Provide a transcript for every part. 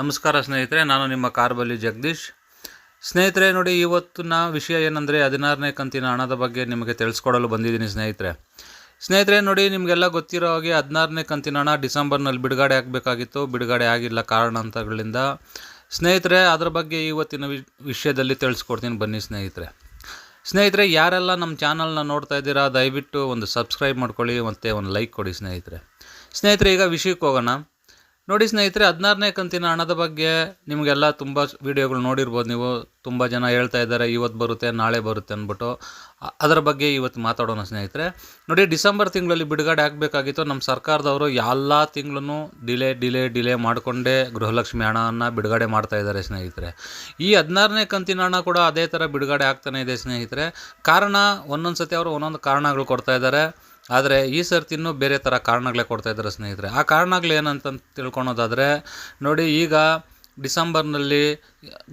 ನಮಸ್ಕಾರ ಸ್ನೇಹಿತರೆ, ನಾನು ನಿಮ್ಮ ಕಾರ್ಬಲ್ಲಿ ಜಗದೀಶ್. ಸ್ನೇಹಿತರೆ, ನೋಡಿ, ಇವತ್ತಿನ ವಿಷಯ ಏನಂದರೆ ಹದಿನಾರನೇ ಕಂತಿನ ಹಣದ ಬಗ್ಗೆ ನಿಮಗೆ ತಿಳಿಸ್ಕೊಡಲು ಬಂದಿದ್ದೀನಿ ಸ್ನೇಹಿತರೆ. ಸ್ನೇಹಿತರೆ, ನೋಡಿ, ನಿಮಗೆಲ್ಲ ಗೊತ್ತಿರೋ ಹಾಗೆ ಹದಿನಾರನೇ ಕಂತಿನ ಹಣ ಡಿಸೆಂಬರ್ನಲ್ಲಿ ಬಿಡುಗಡೆ ಆಗಬೇಕಾಗಿತ್ತು. ಬಿಡುಗಡೆ ಆಗಿಲ್ಲ ಕಾರಣಾಂತರಗಳಿಂದ. ಸ್ನೇಹಿತರೆ, ಅದರ ಬಗ್ಗೆ ಇವತ್ತಿನ ವಿಷಯದಲ್ಲಿ ತಿಳಿಸ್ಕೊಡ್ತೀನಿ ಬನ್ನಿ ಸ್ನೇಹಿತರೆ. ಸ್ನೇಹಿತರೆ, ಯಾರೆಲ್ಲ ನಮ್ಮ ಚಾನಲ್ನ ನೋಡ್ತಾ ಇದ್ದೀರಾ, ದಯವಿಟ್ಟು ಒಂದು ಸಬ್ಸ್ಕ್ರೈಬ್ ಮಾಡ್ಕೊಳ್ಳಿ, ಮತ್ತು ಒಂದು ಲೈಕ್ ಕೊಡಿ ಸ್ನೇಹಿತರೆ. ಸ್ನೇಹಿತರೆ, ಈಗ ವಿಷಯಕ್ಕೆ ಹೋಗೋಣ. ನೋಡಿ ಸ್ನೇಹಿತರೆ, ಹದಿನಾರನೇ ಕಂತಿನ ಹಣದ ಬಗ್ಗೆ ನಿಮಗೆಲ್ಲ ತುಂಬ ವೀಡಿಯೋಗಳು ನೋಡಿರ್ಬೋದು ನೀವು. ತುಂಬ ಜನ ಹೇಳ್ತಾ ಇದ್ದಾರೆ ಇವತ್ತು ಬರುತ್ತೆ, ನಾಳೆ ಬರುತ್ತೆ ಅಂದ್ಬಿಟ್ಟು. ಅದರ ಬಗ್ಗೆ ಇವತ್ತು ಮಾತಾಡೋಣ ಸ್ನೇಹಿತರೆ. ನೋಡಿ, ಡಿಸೆಂಬರ್ ತಿಂಗಳಲ್ಲಿ ಬಿಡುಗಡೆ ಆಗಬೇಕಾಗಿತ್ತು. ನಮ್ಮ ಸರ್ಕಾರದವರು ಎಲ್ಲ ತಿಂಗಳೂ ಡಿಲೇ ಡಿಲೇ ಡಿಲೇ ಮಾಡಿಕೊಂಡೇ ಗೃಹಲಕ್ಷ್ಮಿ ಹಣವನ್ನು ಬಿಡುಗಡೆ ಮಾಡ್ತಾ ಇದ್ದಾರೆ ಸ್ನೇಹಿತರೆ. ಈ ಹದಿನಾರನೇ ಕಂತಿನ ಹಣ ಕೂಡ ಅದೇ ಥರ ಬಿಡುಗಡೆ ಆಗ್ತಾನೆ ಇದೆ ಸ್ನೇಹಿತರೆ. ಕಾರಣ ಒಂದೊಂದು ಸತಿ ಅವರು ಒಂದೊಂದು ಕಾರಣಗಳು ಕೊಡ್ತಾ ಇದ್ದಾರೆ. ಆದರೆ ಈ ಸರ್ತಿ ಇನ್ನೂ ಬೇರೆ ಥರ ಕಾರಣಗಳೇ ಕೊಡ್ತಾ ಇದ್ದಾರೆ ಸ್ನೇಹಿತರೆ. ಆ ಕಾರಣಗಳು ಏನಂತ ತಿಳ್ಕೊಳೋದಾದರೆ, ನೋಡಿ ಈಗ ಡಿಸೆಂಬರ್ನಲ್ಲಿ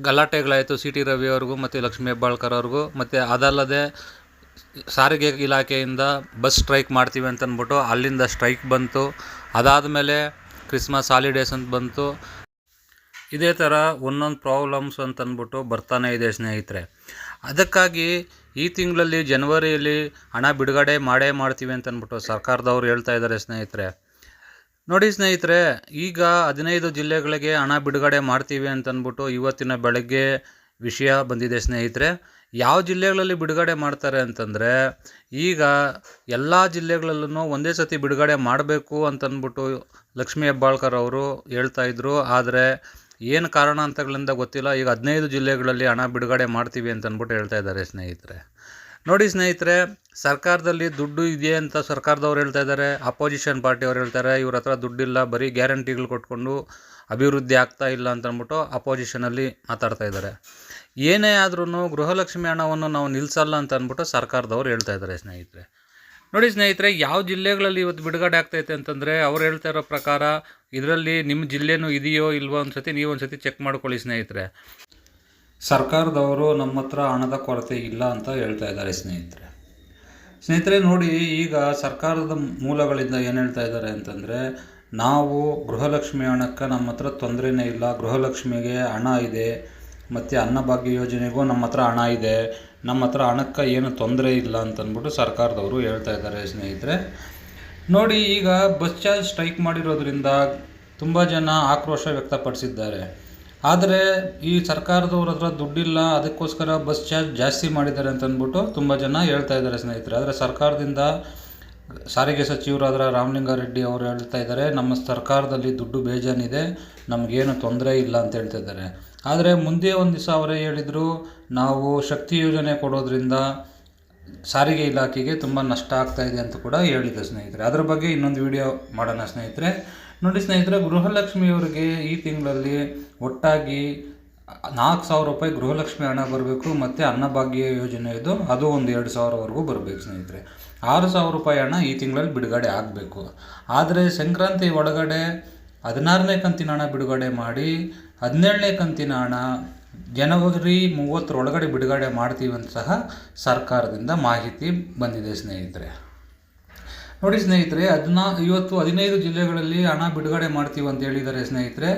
ಗಲಾಟೆಗಳಾಯಿತು ಸಿ ಟಿ ರವಿ ಅವ್ರಿಗೂ ಮತ್ತು ಲಕ್ಷ್ಮೀ ಹೆಬ್ಬಾಳ್ಕರ್ ಅವ್ರಿಗೂ, ಮತ್ತು ಅದಲ್ಲದೆ ಸಾರಿಗೆ ಇಲಾಖೆಯಿಂದ ಬಸ್ ಸ್ಟ್ರೈಕ್ ಮಾಡ್ತೀವಿ ಅಂತಂದ್ಬಿಟ್ಟು ಅಲ್ಲಿಂದ ಸ್ಟ್ರೈಕ್ ಬಂತು. ಅದಾದ ಮೇಲೆ ಕ್ರಿಸ್ಮಸ್ ಹಾಲಿಡೇಸ್ ಅಂತ ಬಂತು. ಇದೇ ಥರ ಒಂದೊಂದು ಪ್ರಾಬ್ಲಮ್ಸ್ ಅಂತ ಅಂದ್ಬಿಟ್ಟು ಬರ್ತಾನೆ ಇದೆ ಸ್ನೇಹಿತರೆ. ಅದಕ್ಕಾಗಿ ಈ ತಿಂಗಳಲ್ಲಿ ಜನವರಿಯಲ್ಲಿ ಹಣ ಬಿಡುಗಡೆ ಮಾಡೇ ಮಾಡ್ತೀವಿ ಅಂತ ಅಂದ್ಬಿಟ್ಟು ಸರ್ಕಾರದವ್ರು ಹೇಳ್ತಾ ಇದ್ದಾರೆ ಸ್ನೇಹಿತರೆ. ನೋಡಿ ಸ್ನೇಹಿತರೆ, ಈಗ ಹದಿನೈದು ಜಿಲ್ಲೆಗಳಿಗೆ ಹಣ ಬಿಡುಗಡೆ ಮಾಡ್ತೀವಿ ಅಂತಂದ್ಬಿಟ್ಟು ಇವತ್ತಿನ ಬೆಳಗ್ಗೆ ವಿಷಯ ಬಂದಿದೆ ಸ್ನೇಹಿತರೆ. ಯಾವ ಜಿಲ್ಲೆಗಳಲ್ಲಿ ಬಿಡುಗಡೆ ಮಾಡ್ತಾರೆ ಅಂತಂದರೆ, ಈಗ ಎಲ್ಲ ಜಿಲ್ಲೆಗಳಲ್ಲೂ ಒಂದೇ ಸತಿ ಬಿಡುಗಡೆ ಮಾಡಬೇಕು ಅಂತಂದ್ಬಿಟ್ಟು ಲಕ್ಷ್ಮೀ ಹೆಬ್ಬಾಳ್ಕರ್ ಅವರು ಹೇಳ್ತಾ ಇದ್ದರು ಆದರೆ ಏನು ಕಾರಣಾಂತರಗಳಿಂದ ಗೊತ್ತಿಲ್ಲ. ಈಗ ಹದಿನೈದು ಜಿಲ್ಲೆಗಳಲ್ಲಿ ಹಣ ಬಿಡುಗಡೆ ಮಾಡ್ತೀವಿ ಅಂತ ಅಂದ್ಬಿಟ್ಟು ಹೇಳ್ತಾ ಇದ್ದಾರೆ ಸ್ನೇಹಿತರೆ. ನೋಡಿ ಸ್ನೇಹಿತರೆ, ಸರ್ಕಾರದಲ್ಲಿ ದುಡ್ಡು ಇದೆ ಅಂತ ಸರ್ಕಾರದವ್ರು ಹೇಳ್ತಾ ಇದ್ದಾರೆ. ಅಪೋಸಿಷನ್ ಪಾರ್ಟಿಯವ್ರು ಹೇಳ್ತಾರೆ ಇವ್ರ ಹತ್ರ ದುಡ್ಡಿಲ್ಲ, ಬರೀ ಗ್ಯಾರಂಟಿಗಳು ಕೊಟ್ಕೊಂಡು ಅಭಿವೃದ್ಧಿ ಆಗ್ತಾ ಇಲ್ಲ ಅಂತ ಅಂದ್ಬಿಟ್ಟು ಅಪೋಸಿಷನಲ್ಲಿ ಮಾತಾಡ್ತಾ ಇದ್ದಾರೆ. ಏನೇ ಆದ್ರೂ ಗೃಹಲಕ್ಷ್ಮಿ ಹಣವನ್ನು ನಾವು ನಿಲ್ಲಿಸಲ್ಲ ಅಂತ ಅಂದ್ಬಿಟ್ಟು ಸರ್ಕಾರದವ್ರು ಹೇಳ್ತಾ ಇದ್ದಾರೆ ಸ್ನೇಹಿತರೆ. ನೋಡಿ ಸ್ನೇಹಿತರೆ, ಯಾವ ಜಿಲ್ಲೆಗಳಲ್ಲಿ ಇವತ್ತು ಬಿಡುಗಡೆ ಆಗ್ತೈತೆ ಅಂತಂದರೆ, ಅವ್ರು ಹೇಳ್ತಾ ಇರೋ ಪ್ರಕಾರ ಇದರಲ್ಲಿ ನಿಮ್ಮ ಜಿಲ್ಲೆನೂ ಇದೆಯೋ ಇಲ್ವೋ ಒಂದ್ಸತಿ ನೀವು ಒಂದ್ಸತಿ ಚೆಕ್ ಮಾಡ್ಕೊಳ್ಳಿ ಸ್ನೇಹಿತರೆ. ಸರ್ಕಾರದವರು ನಮ್ಮ ಹತ್ರ ಹಣದ ಕೊರತೆ ಇಲ್ಲ ಅಂತ ಹೇಳ್ತಾ ಇದ್ದಾರೆ ಸ್ನೇಹಿತರೆ. ಸ್ನೇಹಿತರೆ, ನೋಡಿ ಈಗ ಸರ್ಕಾರದ ಮೂಲಗಳಿಂದ ಏನು ಹೇಳ್ತಾ ಇದ್ದಾರೆ ಅಂತಂದರೆ, ನಾವು ಗೃಹಲಕ್ಷ್ಮಿ ಹಣಕ್ಕೆ ನಮ್ಮ ಹತ್ರ ತೊಂದರೆನೇ ಇಲ್ಲ, ಗೃಹಲಕ್ಷ್ಮಿಗೆ ಹಣ ಇದೆ, ಮತ್ತು ಅನ್ನಭಾಗ್ಯ ಯೋಜನೆಗೂ ನಮ್ಮ ಹತ್ರ ಹಣ ಇದೆ ನಮ್ಮ ಹತ್ರ ಹಣಕ್ಕೆ ಏನು ತೊಂದರೆ ಇಲ್ಲ ಅಂತಂದ್ಬಿಟ್ಟು ಸರ್ಕಾರದವರು ಹೇಳ್ತಾ ಇದ್ದಾರೆ ಸ್ನೇಹಿತರೆ. ನೋಡಿ, ಈಗ ಬಸ್ ಚಾರ್ಜ್ ಸ್ಟ್ರೈಕ್ ಮಾಡಿರೋದ್ರಿಂದ ತುಂಬ ಜನ ಆಕ್ರೋಶ ವ್ಯಕ್ತಪಡಿಸಿದ್ದಾರೆ. ಆದರೆ ಈ ಸರ್ಕಾರದವ್ರ ಹತ್ರ ದುಡ್ಡಿಲ್ಲ, ಅದಕ್ಕೋಸ್ಕರ ಬಸ್ ಚಾರ್ಜ್ ಜಾಸ್ತಿ ಮಾಡಿದ್ದಾರೆ ಅಂತಂದ್ಬಿಟ್ಟು ತುಂಬ ಜನ ಹೇಳ್ತಾ ಇದ್ದಾರೆ ಸ್ನೇಹಿತರೆ. ಆದರೆ ಸರ್ಕಾರದಿಂದ ಸಾರಿಗೆ ಸಚಿವರಾದ ರಾಮಲಿಂಗಾರೆಡ್ಡಿ ಅವರು ಹೇಳ್ತಾ ಇದ್ದಾರೆ, ನಮ್ಮ ಸರ್ಕಾರದಲ್ಲಿ ದುಡ್ಡು ಬೇಜಾನಿದೆ, ನಮಗೇನು ತೊಂದರೆ ಇಲ್ಲ ಅಂತ ಹೇಳ್ತಾ ಇದ್ದಾರೆ. ಆದರೆ ಮುಂದೆ ಒಂದು ದಿವಸ ಅವರೇ ಹೇಳಿದರು, ನಾವು ಶಕ್ತಿ ಯೋಜನೆ ಕೊಡೋದ್ರಿಂದ ಸಾರಿಗೆ ಇಲಾಖೆಗೆ ತುಂಬ ನಷ್ಟ ಆಗ್ತಾ ಇದೆ ಅಂತ ಕೂಡ ಹೇಳಿದೆ ಸ್ನೇಹಿತರೆ. ಅದ್ರ ಬಗ್ಗೆ ಇನ್ನೊಂದು ವಿಡಿಯೋ ಮಾಡೋಣ ಸ್ನೇಹಿತರೆ. ನೋಡಿ ಸ್ನೇಹಿತರೆ ಗೃಹಲಕ್ಷ್ಮಿಯವರಿಗೆ ಈ ತಿಂಗಳಲ್ಲಿ ಒಟ್ಟಾಗಿ ನಾಲ್ಕು ಸಾವಿರ ರೂಪಾಯಿ ಗೃಹಲಕ್ಷ್ಮಿ ಹಣ ಬರಬೇಕು ಮತ್ತು ಅನ್ನಭಾಗ್ಯ ಯೋಜನೆ ಇದು, ಅದು ಒಂದು ಎರಡು ಸಾವಿರವರೆಗೂ ಬರಬೇಕು ಸ್ನೇಹಿತರೆ. ಆರು ಸಾವಿರ ರೂಪಾಯಿ ಹಣ ಈ ತಿಂಗಳಲ್ಲಿ ಬಿಡುಗಡೆ ಆಗಬೇಕು. ಆದರೆ ಸಂಕ್ರಾಂತಿ ಒಳಗಡೆ ಹದಿನಾರನೇ ಕಂತಿನ ಹಣ ಬಿಡುಗಡೆ ಮಾಡಿ ಹದಿನೇಳನೇ ಕಂತಿನ ಹಣ ಜನವರಿ ಮೂವತ್ತರೊಳಗಡೆ ಬಿಡುಗಡೆ ಮಾಡ್ತೀವಿ ಅಂತ ಸಹ ಸರ್ಕಾರದಿಂದ ಮಾಹಿತಿ ಬಂದಿದೆ ಸ್ನೇಹಿತರೆ. ನೋಡಿ ಸ್ನೇಹಿತರೆ ಅದನ್ನ ಇವತ್ತು ಹದಿನೈದು ಜಿಲ್ಲೆಗಳಲ್ಲಿ ಹಣ ಬಿಡುಗಡೆ ಮಾಡ್ತೀವಿ ಅಂತ ಹೇಳಿದ್ದಾರೆ ಸ್ನೇಹಿತರೆ.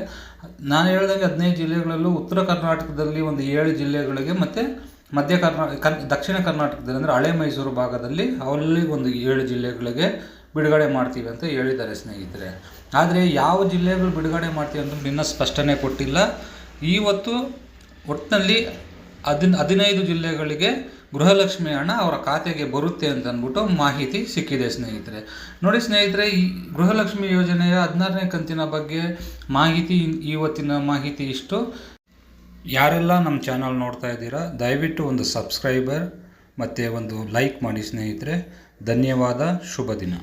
ನಾನು ಹೇಳಿದಾಗ ಹದಿನೈದು ಜಿಲ್ಲೆಗಳಲ್ಲೂ ಉತ್ತರ ಕರ್ನಾಟಕದಲ್ಲಿ ಒಂದು ಏಳು ಜಿಲ್ಲೆಗಳಿಗೆ ಮತ್ತು ಮಧ್ಯ ಕರ್ನಾ ದಕ್ಷಿಣ ಕರ್ನಾಟಕದಲ್ಲಿ ಅಂದರೆ ಹಳೆ ಮೈಸೂರು ಭಾಗದಲ್ಲಿ ಅಲ್ಲಿ ಒಂದು ಏಳು ಜಿಲ್ಲೆಗಳಿಗೆ ಬಿಡುಗಡೆ ಮಾಡ್ತೀವಿ ಅಂತ ಹೇಳಿದ್ದಾರೆ ಸ್ನೇಹಿತರೆ. ಆದರೆ ಯಾವ ಜಿಲ್ಲೆಗಳು ಬಿಡುಗಡೆ ಮಾಡ್ತೀವಿ ಅಂತ ಇನ್ನೂ ಸ್ಪಷ್ಟನೆ ಕೊಟ್ಟಿಲ್ಲ. ಇವತ್ತು ಒಟ್ಟಿನಲ್ಲಿ ಹದಿನ, ಹದಿನೈದು ಜಿಲ್ಲೆಗಳಿಗೆ ಗೃಹಲಕ್ಷ್ಮಿ ಹಣ ಅವರ ಖಾತೆಗೆ ಬರುತ್ತೆ ಅಂತ ಅಂದ್ಬಿಟ್ಟು ಮಾಹಿತಿ ಸಿಕ್ಕಿದೆ ಸ್ನೇಹಿತರೆ. ನೋಡಿ ಸ್ನೇಹಿತರೆ, ಈ ಗೃಹಲಕ್ಷ್ಮಿ ಯೋಜನೆಯ ಹದಿನಾರನೇ ಕಂತಿನ ಬಗ್ಗೆ ಮಾಹಿತಿ ಇವತ್ತಿನ ಮಾಹಿತಿ ಇಷ್ಟು. ಯಾರೆಲ್ಲ ನಮ್ಮ ಚಾನಲ್ ನೋಡ್ತಾ ಇದ್ದೀರಾ, ದಯವಿಟ್ಟು ಒಂದು ಸಬ್ಸ್ಕ್ರೈಬರ್ ಮತ್ತು ಒಂದು ಲೈಕ್ ಮಾಡಿ ಸ್ನೇಹಿತರೆ. ಧನ್ಯವಾದ, ಶುಭ ದಿನ.